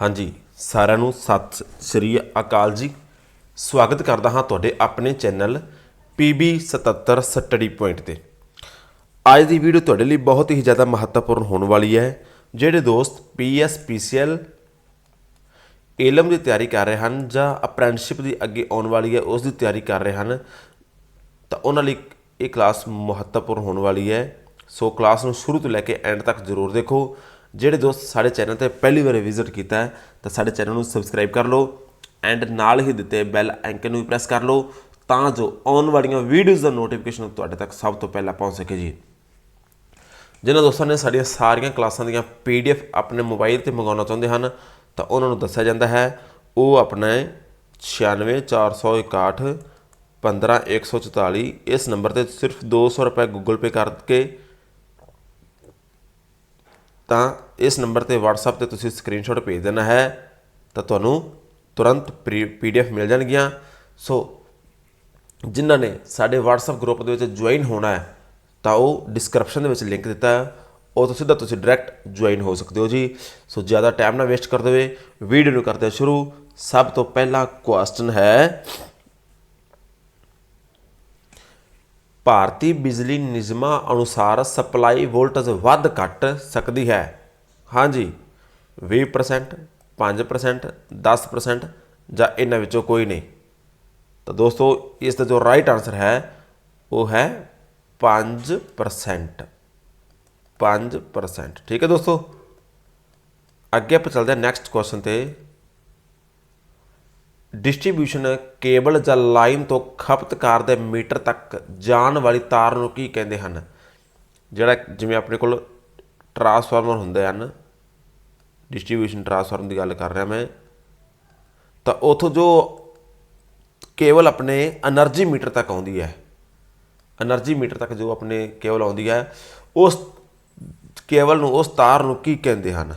ਹਾਂਜੀ, ਸਾਰਿਆਂ ਨੂੰ ਸਤਿ ਸ੍ਰੀ ਅਕਾਲ ਜੀ। ਸਵਾਗਤ ਕਰਦਾ ਹਾਂ ਤੁਹਾਡੇ ਆਪਣੇ ਚੈਨਲ PB 77 ਸਟੱਡੀ ਪੁਆਇੰਟ ਤੇ। ਅੱਜ ਦੀ ਵੀਡੀਓ ਤੁਹਾਡੇ ਲਈ ਬਹੁਤ ਹੀ ਜ਼ਿਆਦਾ ਮਹੱਤਵਪੂਰਨ ਹੋਣ ਵਾਲੀ ਹੈ, ਜਿਹੜੇ ਦੋਸਤ PS PCL ਏਲਮ ਦੀ ਤਿਆਰੀ ਕਰ ਰਹੇ ਹਨ ਜਾਂ ਅਪ੍ਰੈਂਟਿਸਸ਼ਿਪ ਦੀ ਅੱਗੇ ਆਉਣ ਵਾਲੀ ਹੈ, ਉਸ ਦੀ ਤਿਆਰੀ ਕਰ ਰਹੇ ਹਨ, ਤਾਂ ਉਹਨਾਂ ਲਈ ਇਹ ਕਲਾਸ ਮਹੱਤਵਪੂਰਨ ਹੋਣ ਵਾਲੀ ਹੈ। ਸੋ ਕਲਾਸ ਨੂੰ ਸ਼ੁਰੂ ਤੋਂ ਲੈ ਕੇ ਐਂਡ ਤੱਕ ਜ਼ਰੂਰ ਦੇਖੋ। ਜਿਹੜੇ ਦੋਸਤ ਸਾਡੇ ਚੈਨਲ ਤੇ ਪਹਿਲੀ ਵਾਰ ਵਿਜ਼ਿਟ ਕੀਤਾ ਹੈ, ਤਾਂ ਸਾਡੇ ਚੈਨਲ ਨੂੰ ਸਬਸਕ੍ਰਾਈਬ ਕਰ ਲਓ ਐਂਡ ਨਾਲ ਹੀ ਦਿੱਤੇ ਬੈਲ ਆਈਕਨ ਨੂੰ ਵੀ ਪ੍ਰੈਸ ਕਰ ਲਓ, ਤਾਂ ਜੋ ਆਉਣ ਵਾਲੀਆਂ ਵੀਡੀਓਜ਼ ਦਾ ਨੋਟੀਫਿਕੇਸ਼ਨ ਤੁਹਾਡੇ ਤੱਕ ਸਭ ਤੋਂ ਪਹਿਲਾਂ ਪਹੁੰਚ ਸਕੇ ਜੀ। ਜਿਨ੍ਹਾਂ ਦੋਸਤਾਂ ਨੇ ਸਾਡੀਆਂ ਸਾਰੀਆਂ ਕਲਾਸਾਂ ਦੀਆਂ ਪੀਡੀਐਫ ਆਪਣੇ ਮੋਬਾਈਲ ਤੇ ਮੰਗਾਉਣਾ ਚਾਹੁੰਦੇ ਹਨ, ਤਾਂ ਉਹਨਾਂ ਨੂੰ ਦੱਸਿਆ ਜਾਂਦਾ ਹੈ, ਉਹ ਆਪਣੇ 96461 15144 ਇਸ ਨੰਬਰ ਤੇ ਸਿਰਫ 200 ਰੁਪਏ ਗੂਗਲ ਪੇ ਕਰਕੇ ਤਾਂ ਇਸ ਨੰਬਰ ਤੇ WhatsApp ਤੇ ਤੁਸੀਂ ਸਕਰੀਨਸ਼ਾਟ ਭੇਜ ਦੇਣਾ ਹੈ, ਤਾਂ ਤੁਹਾਨੂੰ ਤੁਰੰਤ ਪੀਡੀਐਫ ਮਿਲ ਜਾਣਗੀਆਂ। ਸੋ ਜਿਨ੍ਹਾਂ ਨੇ ਸਾਡੇ WhatsApp ਗਰੁੱਪ ਦੇ ਵਿੱਚ ਜੁਆਇਨ ਹੋਣਾ ਹੈ, ਤਾਂ ਉਹ ਡਿਸਕ੍ਰਿਪਸ਼ਨ ਦੇ ਵਿੱਚ ਲਿੰਕ ਦਿੱਤਾ ਹੈ। ਉਹ ਤੋਂ ਸਿੱਧਾ ਤੁਸੀਂ ਡਾਇਰੈਕਟ ਜੁਆਇਨ ਹੋ ਸਕਦੇ ਹੋ ਜੀ। ਸੋ ਜ਼ਿਆਦਾ ਟਾਈਮ ਨਾ ਵੇਸਟ ਕਰਦੇ ਹੋਏ ਵੀਡੀਓ ਨੂੰ ਕਰਦੇ ਸ਼ੁਰੂ। ਸਭ ਤੋਂ ਪਹਿਲਾ ਕੁਐਸਚਨ ਹੈ ਭਾਰਤੀ ਬਿਜਲੀ ਨਿਯਮਾਂ ਅਨੁਸਾਰ ਸਪਲਾਈ ਵੋਲਟੇਜ ਵੱਧ ਘਟ ਸਕਦੀ ਹੈ। ਹਾਂਜੀ 20% 5% 10% ਜਾਂ ਇਹਨਾਂ ਵਿੱਚੋਂ ਕੋਈ ਨਹੀਂ। ਤਾਂ ਦੋਸਤੋ, ਇਸ ਦਾ ਜੋ ਰਾਈਟ ਆਨਸਰ ਹੈ, ਉਹ ਹੈ 5% 5% ਠੀਕ ਹੈ ਦੋਸਤੋ? ਅੱਗੇ ਆਪਾਂ ਚੱਲਦੇ ਹਾਂ ਨੈਕਸਟ ਕੁਐਸਚਨ ਤੇ। ਡਿਸਟ੍ਰੀਬਿਊਸ਼ਨ ਕੇਬਲ ਜਾਂ ਲਾਈਨ ਤੋਂ ਖਪਤਕਾਰ ਦੇ ਮੀਟਰ ਤੱਕ ਜਾਣ ਵਾਲੀ ਤਾਰ ਨੂੰ ਕੀ ਕਹਿੰਦੇ ਹਨ? ਜਿਹੜਾ ਜਿਵੇਂ ਆਪਣੇ ਕੋਲ ਟਰਾਂਸਫਾਰਮਰ ਹੁੰਦੇ ਹਨ, ਡਿਸਟ੍ਰੀਬਿਊਸ਼ਨ ਟਰਾਂਸਫਾਰਮਰ ਦੀ ਗੱਲ ਕਰ ਰਿਹਾ ਮੈਂ, ਤਾਂ ਉਥੋਂ ਜੋ ਕੇਵਲ ਆਪਣੇ એનર્ਜੀ ਮੀਟਰ ਤੱਕ ਆਉਂਦੀ ਹੈ, એનર્ਜੀ ਮੀਟਰ ਤੱਕ ਜੋ ਆਪਣੇ ਕੇਵਲ ਆਉਂਦੀ ਹੈ, ਉਸ ਕੇਵਲ ਨੂੰ, ਉਸ ਤਾਰ ਨੂੰ ਕੀ ਕਹਿੰਦੇ ਹਨ?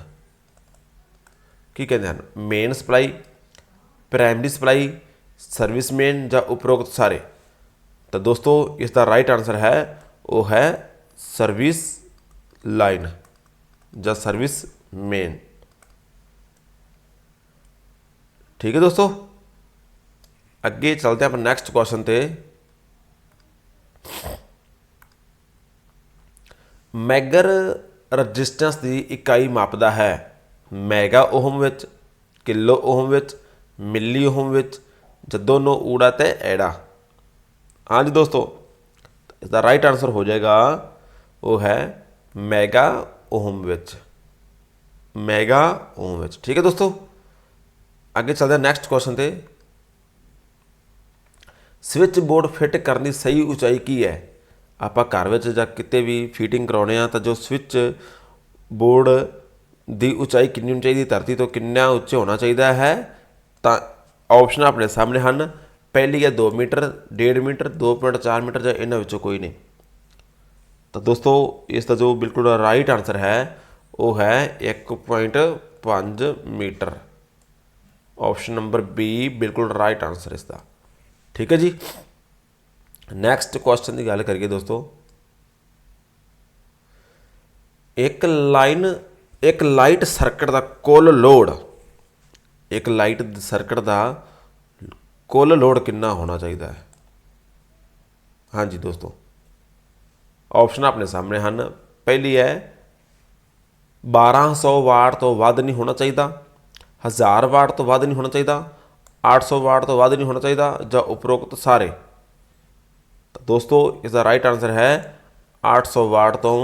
ਕੀ ਕਹਿੰਦੇ ਹਨ? Main supply primary supply service main ਜਾਂ ਉਪਰੋਕਤ ਸਾਰੇ ਤਾਂ ਦੋਸਤੋ ਇਸ ਦਾ ਰਾਈਟ ਆਨਸਰ ਹੈ ਉਹ ਹੈ ਸਰਵਿਸ ਲਾਈਨ ਜਾਂ ਸਰਵਿਸ ਮੇਨ ਠੀਕ ਹੈ ਦੋਸਤੋ ਅੱਗੇ ਚੱਲਦੇ ਆਪਾਂ ਨੈਕਸਟ ਕੁਐਸਚਨ ਤੇ ਮੈਗਰ ਰੈਜ਼ਿਸਟੈਂਸ ਦੀ ਇਕਾਈ ਮਾਪਦਾ ਹੈ ਮੈਗਾ ਓਹਮ ਵਿੱਚ ਕਿਲੋ ਓਹਮ ਵਿੱਚ ਮਿਲੀ ਓਹਮ ਵਿੱਚ ਜਾਂ ਦੋਨੋਂ ਊੜਾ ਤੇ ਐੜਾ। ਹਾਂਜੀ ਦੋਸਤੋ ਇਸ ਦਾ ਰਾਈਟ ਆਨਸਰ ਹੋ ਜਾਏਗਾ, ਉਹ ਹੈ ਮੈਗਾ ਓਹਮ ਵਿੱਚ। ਮੈਗਾ ਓਹਮ ਵਿੱਚ। ਠੀਕ ਹੈ ਦੋਸਤੋ? ਅੱਗੇ ਚੱਲਦੇ ਹਾਂ ਨੈਕਸਟ ਕੁਐਸਚਨ ਤੇ। ਸਵਿਚ ਬੋਰਡ ਫਿੱਟ ਕਰਨ ਦੀ ਸਹੀ ਉਚਾਈ ਕੀ ਹੈ? ਆਪਾਂ ਘਰ ਵਿੱਚ ਜਾਂ ਕਿਤੇ ਵੀ ਫੀਟਿੰਗ ਕਰਾਉਣੇ ਆ, ਤਾਂ ਜੋ ਸਵਿਚ ਬੋਰਡ ਦੀ ਉਚਾਈ ਕਿੰਨੀ ਹੋਣੀ ਚਾਹੀਦੀ ਧਰਤੀ ਤੋਂ ਕਿੰਨਾ ਉੱਚਾ ਹੋਣਾ ਚਾਹੀਦਾ ਹੈ? ਤਾਂ ਆਪਸ਼ਨ ਆਪਣੇ ਸਾਹਮਣੇ ਹਨ। ਪਹਿਲੀ ਹੈ 2 ਮੀਟਰ 1.5 ਮੀਟਰ 2.4 ਮੀਟਰ ਜਾਂ ਇਹਨਾਂ ਵਿੱਚੋਂ ਕੋਈ ਨਹੀਂ। ਤਾਂ ਦੋਸਤੋ, ਇਸ ਦਾ ਜੋ ਬਿਲਕੁਲ ਰਾਈਟ ਆਨਸਰ ਹੈ, ਉਹ ਹੈ 1.5 ਮੀਟਰ। ਆਪਸ਼ਨ ਨੰਬਰ ਬੀ ਬਿਲਕੁਲ ਰਾਈਟ ਆਨਸਰ ਇਸ ਦਾ। ਠੀਕ ਹੈ ਜੀ? ਨੈਕਸਟ ਕੁਐਸਚਨ ਦੀ ਗੱਲ ਕਰੀਏ ਦੋਸਤੋ। ਇੱਕ ਲਾਈਨ ਇੱਕ ਲਾਈਟ ਸਰਕਟ ਦਾ ਕੁੱਲ ਲੋਡ ਇੱਕ ਲਾਈਟ ਸਰਕਟ ਦਾ ਕੁੱਲ ਲੋਡ ਕਿੰਨਾ ਹੋਣਾ ਚਾਹੀਦਾ ਹੈ? ਹਾਂਜੀ ਦੋਸਤੋ ਆਪਸ਼ਨ ਆਪਣੇ ਸਾਹਮਣੇ ਹਨ। ਪਹਿਲੀ ਹੈ 1200 ਵਾਟ ਤੋਂ ਵੱਧ ਨਹੀਂ ਹੋਣਾ ਚਾਹੀਦਾ 1000 ਵਾਟ ਤੋਂ ਵੱਧ ਨਹੀਂ ਹੋਣਾ ਚਾਹੀਦਾ 800 ਵਾਟ ਤੋਂ ਵੱਧ ਨਹੀਂ ਹੋਣਾ ਚਾਹੀਦਾ, ਜਾਂ ਉਪਰੋਕਤ ਸਾਰੇ। ਤਾਂ ਦੋਸਤੋ ਇਸ ਦਾ ਰਾਈਟ ਆਨਸਰ ਹੈ 800 ਵਾਟ ਤੋਂ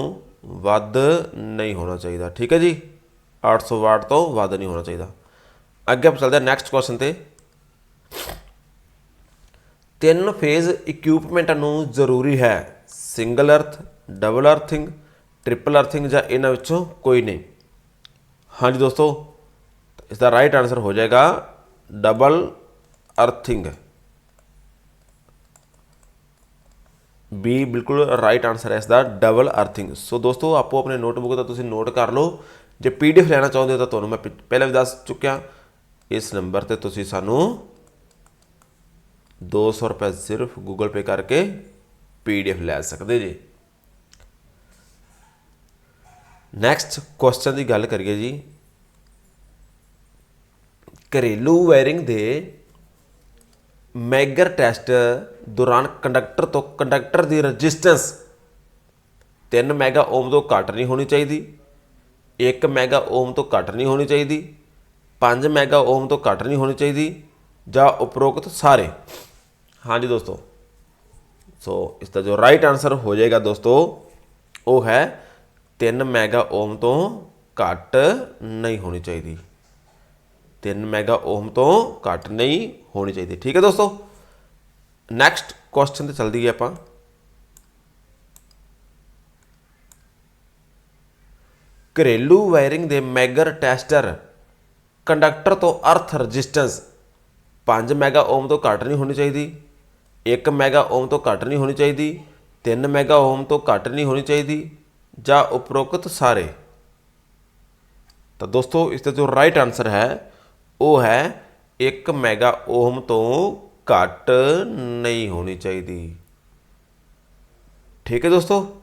ਵੱਧ ਨਹੀਂ ਹੋਣਾ ਚਾਹੀਦਾ। ਠੀਕ ਹੈ ਜੀ? 800 ਵਾਟ ਤੋਂ ਵੱਧ ਨਹੀਂ ਹੋਣਾ ਚਾਹੀਦਾ। ਅੱਗੇ ਆਪਾਂ ਚੱਲਦੇ ਹਾਂ ਨੈਕਸਟ ਕੁਐਸਚਨ ਤੇ। ਤਿੰਨ ਫੇਜ਼ ਇਕਵਿਪਮੈਂਟ ਨੂੰ ਜ਼ਰੂਰੀ ਹੈ। ਸਿੰਗਲ ਅਰਥ ਡਬਲ ਅਰਥਿੰਗ ਟ੍ਰਿਪਲ ਅਰਥਿੰਗ ਜਾਂ ਇਹਨਾਂ ਵਿੱਚੋਂ ਕੋਈ ਨਹੀਂ। ਹਾਂਜੀ ਦੋਸਤੋ ਇਸ ਦਾ ਰਾਈਟ ਆਨਸਰ ਹੋ ਜਾਏਗਾ ਡਬਲ ਅਰਥਿੰਗ ਬੀ ਬਿਲਕੁਲ ਰਾਈਟ ਆਨਸਰ ਹੈ ਇਸ ਦਾ ਡਬਲ ਅਰਥਿੰਗ ਸੋ ਦੋਸਤੋ ਆਪੋ ਆਪਣੇ ਨੋਟਬੁੱਕ ਦਾ ਤੁਸੀਂ ਨੋਟ ਕਰ ਲਓ। ਜੇ ਪੀਡੀਐਫ ਲੈਣਾ ਚਾਹੁੰਦੇ ਹੋ ਤਾਂ ਤੁਹਾਨੂੰ ਮੈਂ ਪਹਿਲਾਂ ਵੀ ਦੱਸ ਚੁੱਕਿਆ। ਇਸ ਨੰਬਰ ਤੇ ਤੁਸੀਂ ਸਾਨੂੰ 200 ਰੁਪਏ ਸਿਰਫ ਗੂਗਲ ਪੇ ਕਰਕੇ ਪੀਡੀਐਫ ਲੈ ਸਕਦੇ ਜੀ। ਨੈਕਸਟ ਕੁਐਸਚਨ ਦੀ ਗੱਲ ਕਰੀਏ ਜੀ। ਘਰੇਲੂ ਵਾਇਰਿੰਗ ਦੇ ਮੈਗਰ ਟੈਸਟ ਦੌਰਾਨ ਕੰਡਕਟਰ ਤੋਂ ਕੰਡਕਟਰ ਦੀ ਰੈਜ਼ਿਸਟੈਂਸ 3 ਮੈਗਾ ਓਮ ਤੋਂ ਘੱਟ ਨਹੀਂ ਹੋਣੀ ਚਾਹੀਦੀ। 1 ਮੈਗਾ ਓਮ ਤੋਂ ਘੱਟ ਨਹੀਂ ਹੋਣੀ ਚਾਹੀਦੀ। 5 ਮੈਗਾ ਓਮ ਤੋਂ ਘੱਟ ਨਹੀਂ ਹੋਣੀ ਚਾਹੀਦੀ ਜਾਂ ਉਪਰੋਕਤ ਸਾਰੇ। ਹਾਂਜੀ ਦੋਸਤੋ। ਸੋ ਇਸ ਦਾ ਜੋ ਰਾਈਟ ਆਨਸਰ ਹੋ ਜਾਏਗਾ ਦੋਸਤੋ, ਉਹ ਹੈ 3 ਮੈਗਾ ਓਮ ਤੋਂ ਘੱਟ ਨਹੀਂ ਹੋਣੀ ਚਾਹੀਦੀ। 3 ਮੈਗਾ ਓਮ ਤੋਂ ਘੱਟ ਨਹੀਂ ਹੋਣੀ ਚਾਹੀਦੀ। ਠੀਕ ਹੈ ਦੋਸਤੋ? ਨੈਕਸਟ ਕੁਐਸਚਨ ਤੇ ਚੱਲਦੀ ਹੈ ਆਪਾਂ। ਘਰੇਲੂ ਵਾਇਰਿੰਗ ਦੇ ਮੈਗਰ ਟੈਸਟਰ ਕੰਡਕਟਰ ਤੋਂ ਅਰਥ ਰੈਜ਼ਿਸਟੈਂਸ 5 ਮੈਗਾ ਓਮ ਤੋਂ ਘੱਟ ਨਹੀਂ ਹੋਣੀ ਚਾਹੀਦੀ 1 ਮੈਗਾ ਓਮ ਤੋਂ ਘੱਟ ਨਹੀਂ ਹੋਣੀ ਚਾਹੀਦੀ 3 ਮੈਗਾ ਓਮ ਤੋਂ ਘੱਟ ਨਹੀਂ ਹੋਣੀ ਚਾਹੀਦੀ, ਜਾਂ ਉਪਰੋਕਤ ਸਾਰੇ। ਤਾਂ ਦੋਸਤੋ, ਇਸ ਦਾ ਜੋ ਰਾਈਟ ਆਨਸਰ ਹੈ, ਉਹ ਹੈ 1 ਮੈਗਾ ਓਮ ਤੋਂ ਘੱਟ ਨਹੀਂ ਹੋਣੀ ਚਾਹੀਦੀ। ਠੀਕ ਹੈ ਦੋਸਤੋ?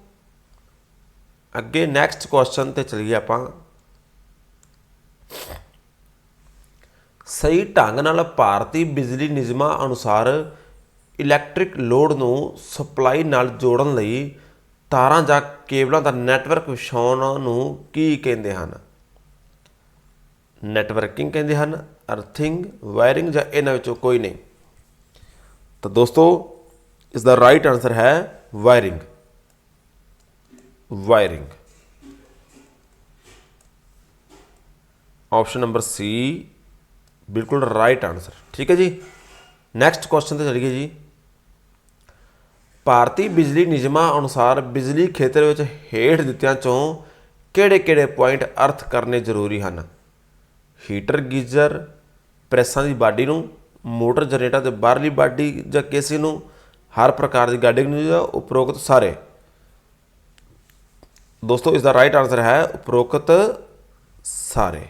ਅੱਗੇ ਨੈਕਸਟ ਕੁਐਸਚਨ ਤੇ ਚਲੀਏ ਆਪਾਂ। ਸਹੀ ਢੰਗ ਨਾਲ ਭਾਰਤੀ ਬਿਜਲੀ ਨਿਯਮਾਂ ਅਨੁਸਾਰ ਇਲੈਕਟ੍ਰਿਕ ਲੋਡ ਨੂੰ ਸਪਲਾਈ ਨਾਲ ਜੋੜਨ ਲਈ ਤਾਰਾਂ ਜਾਂ ਕੇਬਲਾਂ ਦਾ ਨੈਟਵਰਕ ਵਿਛਾਉਣ ਨੂੰ ਕੀ ਕਹਿੰਦੇ ਹਨ? ਨੈਟਵਰਕਿੰਗ ਕਹਿੰਦੇ ਹਨ, ਅਰਥਿੰਗ, ਵਾਇਰਿੰਗ ਜਾਂ ਇਹਨਾਂ ਵਿੱਚੋਂ ਕੋਈ ਨਹੀਂ। ਤਾਂ ਦੋਸਤੋ ਇਸ ਦਾ ਰਾਈਟ ਆਨਸਰ ਹੈ wiring. Wiring. Option number C ਬਿਲਕੁਲ ਰਾਈਟ ਆਨਸਰ ਠੀਕ ਹੈ ਜੀ? ਨੈਕਸਟ ਕੁਐਸਚਨ ਤੇ ਚਲੀਏ ਜੀ। ਭਾਰਤੀ ਬਿਜਲੀ ਨਿਯਮਾਂ ਅਨੁਸਾਰ ਬਿਜਲੀ ਖੇਤਰ ਵਿੱਚ ਹੇਠ ਦਿੱਤਿਆਂ ਚੋਂ ਕਿਹੜੇ-ਕਿਹੜੇ ਪੁਆਇੰਟ ਅਰਥ ਕਰਨੇ ਜ਼ਰੂਰੀ ਹਨ? ਹੀਟਰ ਗੀਜ਼ਰ ਪ੍ਰੈਸਾਂ ਦੀ ਬਾਡੀ ਨੂੰ, ਮੋਟਰ ਜਨਰੇਟਰ ਦੇ ਬਾਹਰਲੀ ਬਾਡੀ ਜਾਂ ਕੇਸੀ ਨੂੰ, ਹਰ ਪ੍ਰਕਾਰ ਦੀ ਗਾਡਿੰਗ ਨੂੰ ਜਾਂ ਉਪਰੋਕਤ ਸਾਰੇ? ਦੋਸਤੋ ਇਸ ਦਾ ਰਾਈਟ ਆਨਸਰ ਹੈ ਉਪਰੋਕਤ ਸਾਰੇ।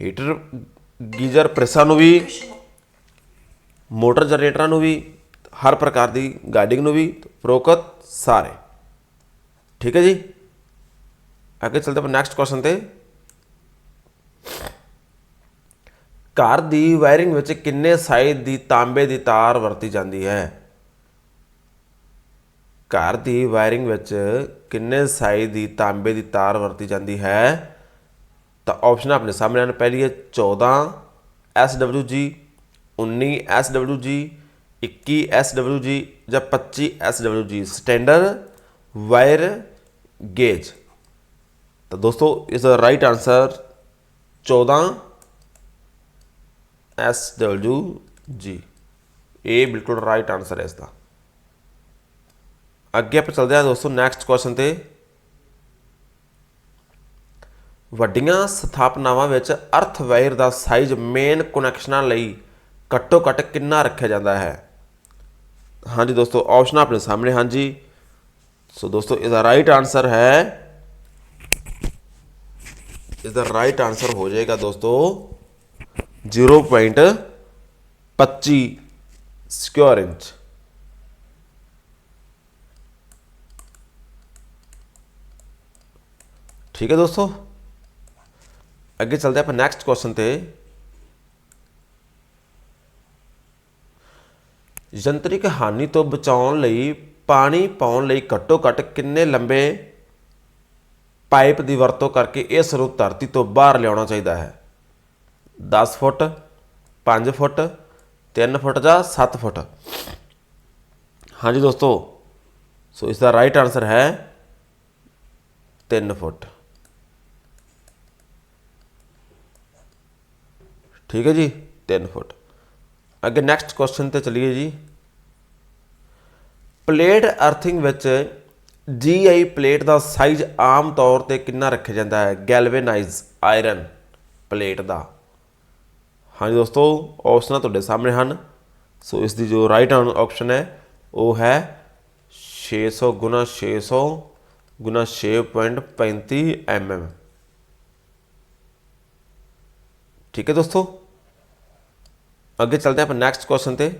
ਹੀਟਰ ਗੀਜ਼ਰ ਪ੍ਰੈਸਾਂ ਨੂੰ ਵੀ ਮੋਟਰ ਜਨਰੇਟਰਾਂ ਨੂੰ ਵੀ ਹਰ ਪ੍ਰਕਾਰ ਦੀ ਗਾਈਡਿੰਗ ਨੂੰ ਵੀ ਉਪਰੋਕਤ ਸਾਰੇ ਠੀਕ ਹੈ ਜੀ ਅੱਗੇ ਚਲਦੇ ਆਪਾਂ ਨੈਕਸਟ ਕੁਐਸਚਨ ਤੇ ਘਰ ਦੀ ਵਾਇਰਿੰਗ ਵਿੱਚ ਕਿੰਨੇ ਸਾਈਜ਼ ਦੀ ਤਾਂਬੇ ਦੀ ਤਾਰ ਵਰਤੀ ਜਾਂਦੀ ਹੈ ਘਰ ਦੀ ਵਾਇਰਿੰਗ ਵਿੱਚ ਕਿੰਨੇ ਸਾਈਜ਼ ਦੀ ਤਾਂਬੇ ਦੀ ਤਾਰ ਵਰਤੀ ਜਾਂਦੀ ਹੈ ਤਾਂ ਆਪਸ਼ਨ ਆਪਣੇ ਸਾਹਮਣੇ ਹਨ ਪਹਿਲੀ ਹੈ 14 SWG 19 SWG 21 SWG ਜਾਂ 25 SWG ਸਟੈਂਡਰਡ ਵਾਇਰ ਗੇਜ ਤਾਂ ਦੋਸਤੋ, ਇਸ ਦਾ ਰਾਈਟ ਆਨਸਰ 14 SWG ਇਹ ਬਿਲਕੁਲ ਰਾਈਟ ਆਨਸਰ ਹੈ ਇਸ ਦਾ। ਅੱਗੇ ਆਪਾਂ ਚੱਲਦੇ ਹਾਂ ਦੋਸਤੋ ਨੈਕਸਟ ਕੁਐਸਚਨ ਤੇ। ਵੱਡੀਆਂ ਸਥਾਪਨਾਵਾਂ ਵਿੱਚ ਅਰਥ ਵਾਇਰ ਦਾ ਸਾਈਜ਼ ਮੇਨ ਕਨੈਕਸ਼ਨਾਂ ਲਈ ਘੱਟੋ ਘੱਟ ਕਿੰਨਾ ਰੱਖਿਆ ਜਾਂਦਾ ਹੈ? ਹਾਂਜੀ ਦੋਸਤੋ ਆਪਸ਼ਨ ਆਪਣੇ ਸਾਹਮਣੇ, ਹਾਂਜੀ। ਸੋ ਦੋਸਤੋ, ਇਹਦਾ ਰਾਈਟ ਆਨਸਰ ਹੈ। ਇਸ ਦਾ ਰਾਈਟ ਆਨਸਰ ਹੋ ਜਾਏਗਾ ਦੋਸਤੋ 0.25 ਸਕੁਅਰ ਇੰਚ ਠੀਕ ਹੈ ਦੋਸਤੋ? ਅੱਗੇ ਚੱਲਦੇ ਆਪਾਂ ਨੈਕਸਟ ਕੁਐਸਚਨ ਤੇ। ਯੰਤਰਿਕ ਹਾਨੀ ਤੋਂ ਬਚਾਉਣ ਲਈ ਪਾਣੀ ਪਾਉਣ ਲਈ ਘੱਟੋ ਘੱਟ ਕਿੰਨੇ ਲੰਬੇ ਪਾਈਪ ਦੀ ਵਰਤੋਂ ਕਰਕੇ ਇਸ ਨੂੰ ਧਰਤੀ ਤੋਂ ਬਾਹਰ ਲਿਆਉਣਾ ਚਾਹੀਦਾ ਹੈ? 10 ਫੁੱਟ 5 ਫੁੱਟ 3 ਫੁੱਟ ਜਾਂ 7 ਫੁੱਟ? ਹਾਂਜੀ ਦੋਸਤੋ, ਸੋ ਇਸ ਦਾ ਰਾਈਟ ਆਨਸਰ ਹੈ 3 ਫੁੱਟ। ਠੀਕ ਹੈ ਜੀ? 3 ਫੁੱਟ। ਅੱਗੇ ਨੈਕਸਟ ਕੁਐਸਚਨ ਤੇ ਚਲੀਏ ਜੀ। ਪਲੇਟ ਅਰਥਿੰਗ ਵਿੱਚ ਜੀਆਈ ਪਲੇਟ ਦਾ ਸਾਈਜ਼ ਆਮ ਤੌਰ ਤੇ ਕਿੰਨਾ ਰੱਖਿਆ ਜਾਂਦਾ ਹੈ? ਗੈਲਵੇਨਾਈਜ਼ ਆਇਰਨ ਪਲੇਟ ਦਾ। ਹਾਂਜੀ ਦੋਸਤੋ ਆਪਸ਼ਨਾਂ ਤੁਹਾਡੇ ਸਾਹਮਣੇ ਹਨ। ਸੋ ਇਸ ਦੀ ਜੋ ਰਾਈਟ ਆਪਸ਼ਨ ਹੈ, ਉਹ ਹੈ 600 ਗੁਣਾ 600 ਗੁਣਾ 6.35 mm ਠੀਕ ਹੈ ਦੋਸਤੋ? ਅੱਗੇ ਚੱਲਦੇ ਹਾਂ ਆਪਾਂ ਨੈਕਸਟ ਕੁਐਸਚਨ ਤੇ।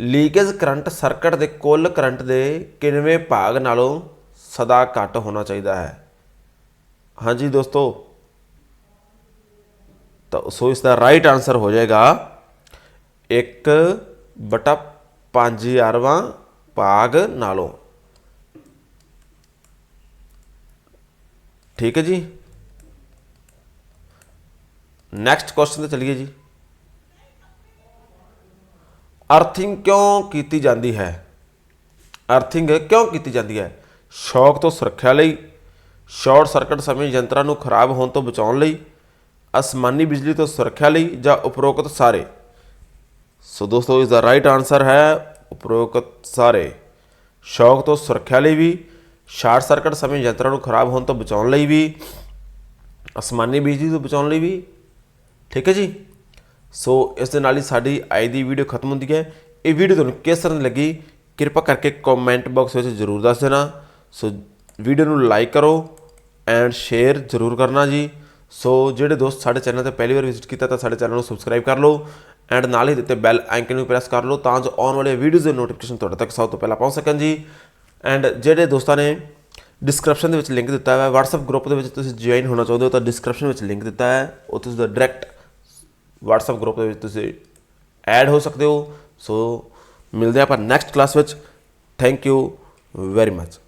ਲੀਕੇਜ ਕਰੰਟ ਸਰਕਟ ਦੇ ਕੁੱਲ ਕਰੰਟ ਦੇ ਕਿੰਨਵੇਂ ਭਾਗ ਨਾਲੋਂ ਸਦਾ ਘੱਟ ਹੋਣਾ ਚਾਹੀਦਾ ਹੈ? ਹਾਂਜੀ ਦੋਸਤੋ। ਤਾਂ ਸੋ ਇਸ ਦਾ ਰਾਈਟ ਆਨਸਰ ਹੋ ਜਾਏਗਾ 1 ਬਟਾ 5000ਵਾਂ ਭਾਗ ਨਾਲੋਂ। ਠੀਕ ਹੈ ਜੀ? ਨੈਕਸਟ ਕੁਐਸਚਨ ਤੇ ਚਲਿਏ ਜੀ। ਅਰਥਿੰਗ ਕਿਉਂ ਕੀਤੀ ਜਾਂਦੀ ਹੈ? ਅਰਥਿੰਗ ਕਿਉਂ ਕੀਤੀ ਜਾਂਦੀ ਹੈ? ਸ਼ੌਕ ਤੋਂ ਸੁਰੱਖਿਆ ਲਈ, ਸ਼ਾਰਟ ਸਰਕਟ ਸਮੇਂ ਯੰਤਰਾਂ ਨੂੰ ਖਰਾਬ ਹੋਣ ਤੋਂ ਬਚਾਉਣ ਲਈ, ਅਸਮਾਨੀ ਬਿਜਲੀ ਤੋਂ ਸੁਰੱਖਿਆ ਲਈ ਜਾਂ ਉਪਰੋਕਤ ਸਾਰੇ? ਸੋ ਦੋਸਤੋ, ਇਸ ਦਾ ਰਾਈਟ ਆਨਸਰ ਹੈ ਉਪਰੋਕਤ ਸਾਰੇ। ਸ਼ੌਕ ਤੋਂ ਸੁਰੱਖਿਆ ਲਈ ਵੀ, ਸ਼ਾਰਟ ਸਰਕਟ ਸਮੇਂ ਯੰਤਰਾਂ ਨੂੰ ਖਰਾਬ ਹੋਣ ਤੋਂ ਬਚਾਉਣ ਲਈ ਵੀ, ਅਸਮਾਨੀ ਬਿਜਲੀ ਤੋਂ ਬਚਾਉਣ ਲਈ ਵੀ ਠੀਕ ਹੈ ਜੀ? ਸੋ ਇਸ ਦੇ ਨਾਲ ਹੀ ਸਾਡੀ ਅੱਜ ਦੀ ਵੀਡੀਓ ਖਤਮ ਹੁੰਦੀ ਹੈ। ਇਹ ਵੀਡੀਓ ਤੁਹਾਨੂੰ ਕਿਸ ਤਰ੍ਹਾਂ ਦੀ ਲੱਗੀ? ਕਿਰਪਾ ਕਰਕੇ ਕਮੈਂਟ ਬਾਕਸ ਵਿੱਚ ਜ਼ਰੂਰ ਦੱਸ ਦੇਣਾ। ਸੋ ਵੀਡੀਓ ਨੂੰ ਲਾਈਕ ਕਰੋ ਐਂਡ ਸ਼ੇਅਰ ਜ਼ਰੂਰ ਕਰਨਾ ਜੀ। ਸੋ ਜਿਹੜੇ ਦੋਸਤ ਸਾਡੇ ਚੈਨਲ ਤੇ ਪਹਿਲੀ ਵਾਰ ਵਿਜ਼ਿਟ ਕੀਤਾ ਤਾਂ ਸਾਡੇ ਚੈਨਲ ਨੂੰ ਸਬਸਕ੍ਰਾਈਬ ਕਰ ਲਓ ਐਂਡ ਨਾਲ ਹੀ ਦਿੱਤੇ ਬੈਲ ਆਈਕਨ ਨੂੰ ਪ੍ਰੈਸ ਕਰ ਲਓ ਤਾਂ ਜੋ ਆਉਣ ਵਾਲੇ ਵੀਡੀਓਜ਼ ਦੇ ਨੋਟੀਫਿਕੇਸ਼ਨ ਤੁਹਾਡੇ ਤੱਕ ਸਭ ਤੋਂ ਪਹਿਲਾਂ ਪਹੁੰਚ ਸਕਣ ਜੀ। ਐਂਡ ਜਿਹੜੇ ਦੋਸਤਾਂ ਨੇ ਡਿਸਕ੍ਰਿਪਸ਼ਨ ਦੇ ਵਿੱਚ ਲਿੰਕ ਦਿੱਤਾ ਹੈ, WhatsApp ਗਰੁੱਪ ਦੇ ਵਿੱਚ ਤੁਸੀਂ ਜੁਆਇਨ ਹੋਣਾ ਚਾਹੁੰਦੇ ਹੋ ਤਾਂ ਡਿਸਕ੍ਰਿਪਸ਼ਨ ਵਿੱਚ ਲਿੰਕ ਦਿੱਤਾ ਹੈ। ਉਹ ਤੁਸੀਂ ਡਾਇਰੈਕਟ WhatsApp ਗਰੁੱਪ ਦੇ ਵਿੱਚ ਤੁਸੀਂ ਐਡ ਹੋ ਸਕਦੇ ਹੋ। ਸੋ ਮਿਲਦੇ ਹਾਂ ਆਪਾਂ ਨੈਕਸਟ ਕਲਾਸ ਵਿੱਚ। Thank you very much